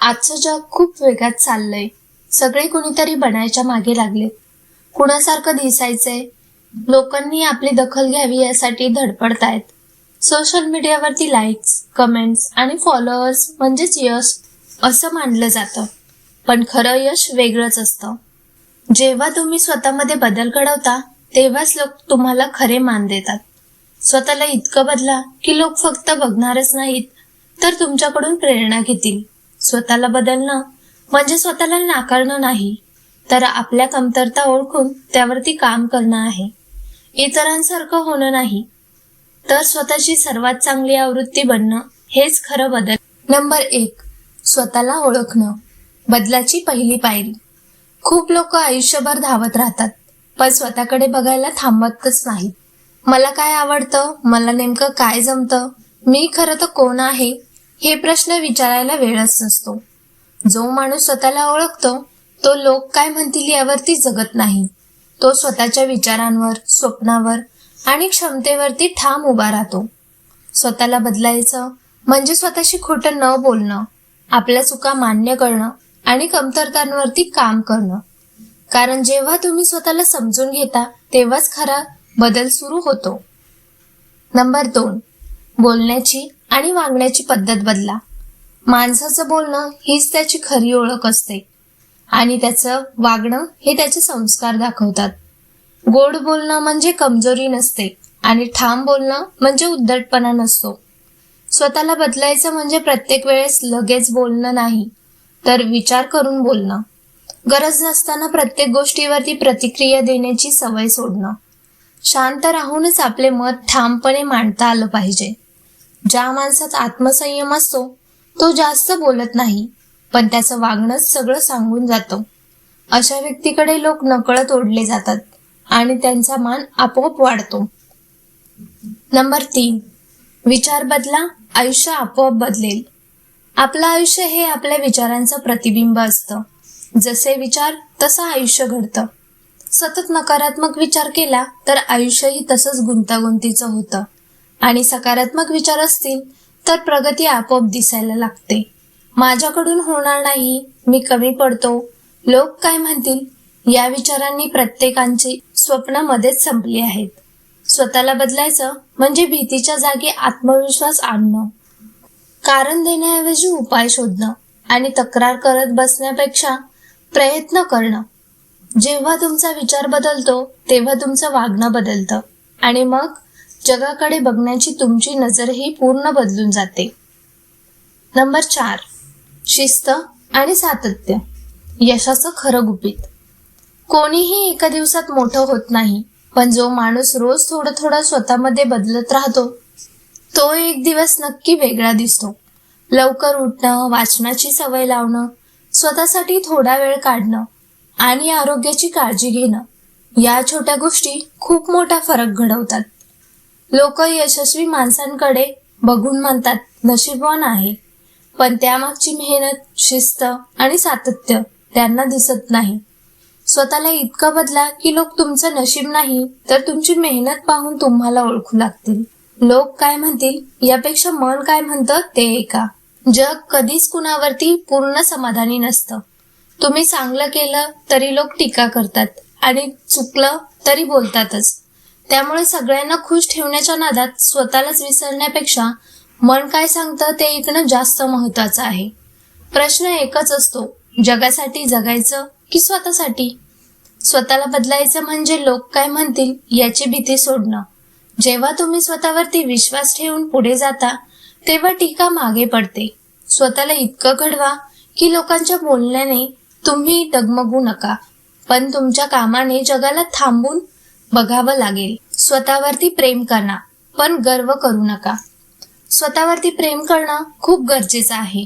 आजचं जग खूप वेगात चाललंय. सगळे कुणीतरी बनायच्या मागे लागले. कुणासारखं दिसायचंय? लोकांनी आपली दखल घ्यावी यासाठी धडपडतायत. सोशल मीडियावरती लाईक्स कमेंट्स आणि फॉलोअर्स म्हणजेच यश असं मानलं जातं. पण खरं यश वेगळंच असतं. जेव्हा तुम्ही स्वतःमध्ये बदल घडवता तेव्हाच लोक तुम्हाला खरे मान देतात. स्वतःला इतकं बदला की लोक फक्त बघणारच नाहीत तर तुमच्याकडून प्रेरणा घेतील. स्वतःला बदलणं म्हणजे स्वतःला नाकारणं नाही तर आपल्या कमतरता ओळखून त्यावरती काम करणं आहे. इतरांसारखं होणं नाही तर स्वतःची सर्वात चांगली आवृत्ती बनणं हेच खरं बदल. नंबर एक स्वतःला ओळखणं. बदलाची पहिली पायरी. खूप लोक आयुष्यभर धावत राहतात पण स्वतःकडे बघायला थांबतच नाहीत. मला काय आवडतं? मला नेमकं काय जमतं? मी खरं तर कोण आहे? हे प्रश्न विचारायला वेळच नसतो. जो माणूस स्वतःला ओळखतो तो लोक काय म्हणतील यावरती जगत नाही. तो स्वतःच्या विचारांवर स्वप्नावर आणि क्षमतेवरती ठाम उभा राहतो. स्वतःला बदलायचं म्हणजे स्वतःशी खोटं न बोलणं आपल्या चुका मान्य करणं आणि कमतरतांवरती काम करणं. कारण जेव्हा तुम्ही स्वतःला समजून घेता तेव्हाच खरा बदल सुरू होतो. नंबर दोन. बोलण्याची आणि वागण्याची पद्धत बदला. माणसाचं बोलणं हीच त्याची खरी ओळख असते. आणि त्याचं वागणं हे त्याचे संस्कार दाखवतात. गोड बोलणं म्हणजे कमजोरी नसते आणि ठाम बोलणं म्हणजे उद्धटपणा नसतो. स्वतःला बदलायचं म्हणजे प्रत्येक वेळेस लगेच बोलणं नाही तर विचार करून बोलणं. गरज नसताना प्रत्येक गोष्टीवरती प्रतिक्रिया देण्याची सवय सोडणं. शांत राहूनच आपले मत ठामपणे मांडता आलं पाहिजे. ज्या माणसात आत्मसंयम असतो तो जास्त बोलत नाही पण त्याचं वागणंच सगळं सांगून जातो. अशा व्यक्तीकडे लोक नकळत ओढले जातात आणि त्यांचा मान आपोआप वाढतो. नंबर तीन विचार बदला आयुष्य आपोआप बदलेल. आपलं आयुष्य हे आपल्या विचारांचं प्रतिबिंब असतं. जसे विचार तसं आयुष्य घडतं. सतत नकारात्मक विचार केला तर आयुष्यही तसंच गुंतागुंतीचं होतं. आणि सकारात्मक विचार असतील तर प्रगती आपोआप दिसायला लागते. माझ्याकडून होणार नाही मी कमी पडतो. लोक काय म्हणतील? या विचारांनी प्रत्येकांची स्वप्न मध्येच संपली आहेत. स्वतःला बदलायचं म्हणजे भीतीच्या जागी आत्मविश्वास आणणं. कारण देण्याऐवजी उपाय शोधणं आणि तक्रार करत बसण्यापेक्षा प्रयत्न करणं. जेव्हा तुमचा विचार बदलतो तेव्हा तुमचं वागणं बदलतं. आणि मग जगाकडे बघण्याची तुमची नजरही पूर्ण बदलून जाते. नंबर चार. शिस्त आणि सातत्य. यशाचं खरं गुपित. कोणीही एका दिवसात मोठं होत नाही पण जो माणूस रोज थोडं थोडं स्वतःमध्ये बदलत राहतो तो एक दिवस नक्की वेगळा दिसतो. लवकर उठणं वाचनाची सवय लावणं स्वतःसाठी थोडा वेळ काढणं आणि आरोग्याची काळजी घेणं या छोट्या गोष्टी खूप मोठा फरक घडवतात. लोक यशस्वी माणसांकडे बघून म्हणतात नशीबवान आहे. पण त्यामागची मेहनत शिस्त आणि सातत्य त्यांना दिसत नाही. स्वतःला इतकं बदला की लोक तुमचं नशीब नाही तर तुमची मेहनत पाहून तुम्हाला ओळखू लागतील. लोक काय म्हणतील? यापेक्षा मन काय म्हणतं? ते ऐका जग कधीच कुणावरती पूर्ण समाधानी नसतं. तुम्ही चांगलं केलं तरी लोक टीका करतात आणि चुकलं तरी बोलतातच. त्यामुळे सगळ्यांना खुश ठेवण्याच्या नादात स्वतःलाच विसरण्यापेक्षा मन काय सांगतं ते ऐकणं जास्त महत्वाचं आहे. प्रश्न एकच असतो जगासाठी जगायचं की स्वतःसाठी? स्वतःला बदलायचं म्हणजे लोक काय म्हणतील याची भीती सोडणं. जेव्हा तुम्ही स्वतःवरती विश्वास ठेवून पुढे जाता तेव्हा टीका मागे पडते. स्वतःला इतकं घडवा की लोकांच्या बोलण्याने तुम्ही डगमगू नका. पण तुमच्या कामाने जगाला थांबून बघावं लागेल. स्वतःवरती प्रेम करा पण गर्व करू नका. स्वतःवरती प्रेम करणं खूप गरजेचं आहे.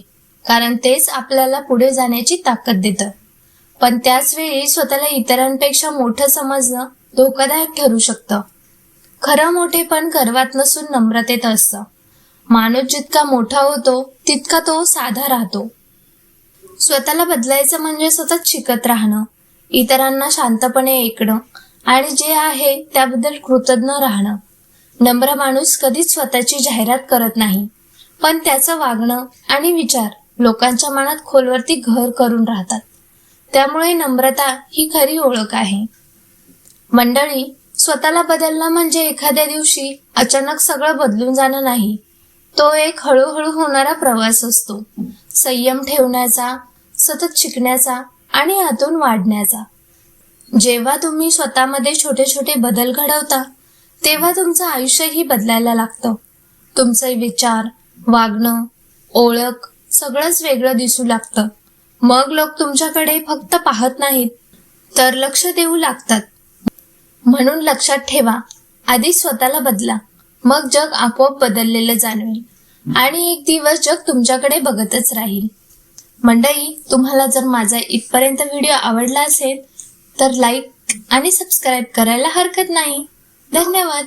कारण तेच आपल्याला पुढे जाण्याची ताकद देतं. पण त्याच वेळी स्वतःला इतरांपेक्षा मोठं समजणं धोकादायक ठरू शकतं. खरं मोठेपण गर्वात नसून नम्रतेत असतं. माणूस जितका मोठा होतो तितका तो साधा राहतो. स्वतःला बदलायचं म्हणजे सतत शिकत राहणं. इतरांना शांतपणे ऐकणं. आणि जे आहे त्याबद्दल कृतज्ञ राहणं. नम्र माणूस कधीच स्वतःची जाहिरात करत नाही. पण त्याचं वागणं आणि विचार लोकांच्या मनात खोलवरती घर करून राहतात. त्यामुळे नम्रता ही खरी ओळख आहे. मंडळी स्वतःला बदलणं म्हणजे एखाद्या दिवशी अचानक सगळं बदलून जाणं नाही. तो एक हळूहळू होणारा प्रवास असतो. संयम ठेवण्याचा सतत शिकण्याचा आणि आतून वाढण्याचा. जेव्हा तुम्ही स्वतःमध्ये छोटे छोटे बदल घडवता तेव्हा तुमचं आयुष्यही बदलायला लागतं. तुमचे विचार वागणं ओळख सगळंच वेगळं दिसू लागतं. मग लोक तुमच्याकडे फक्त पाहत नाहीत तर लक्ष देऊ लागतात. म्हणून लक्षात ठेवा आधी स्वतःला बदला मग जग आपोआप बदललेलं जाणवेल. आणि एक दिवस जग तुमच्याकडे बघतच राहील. मंडळी तुम्हाला जर माझा इथपर्यंत व्हिडिओ आवडला असेल तर लाईक आणि सबस्क्राईब करायला हरकत नाही. धन्यवाद.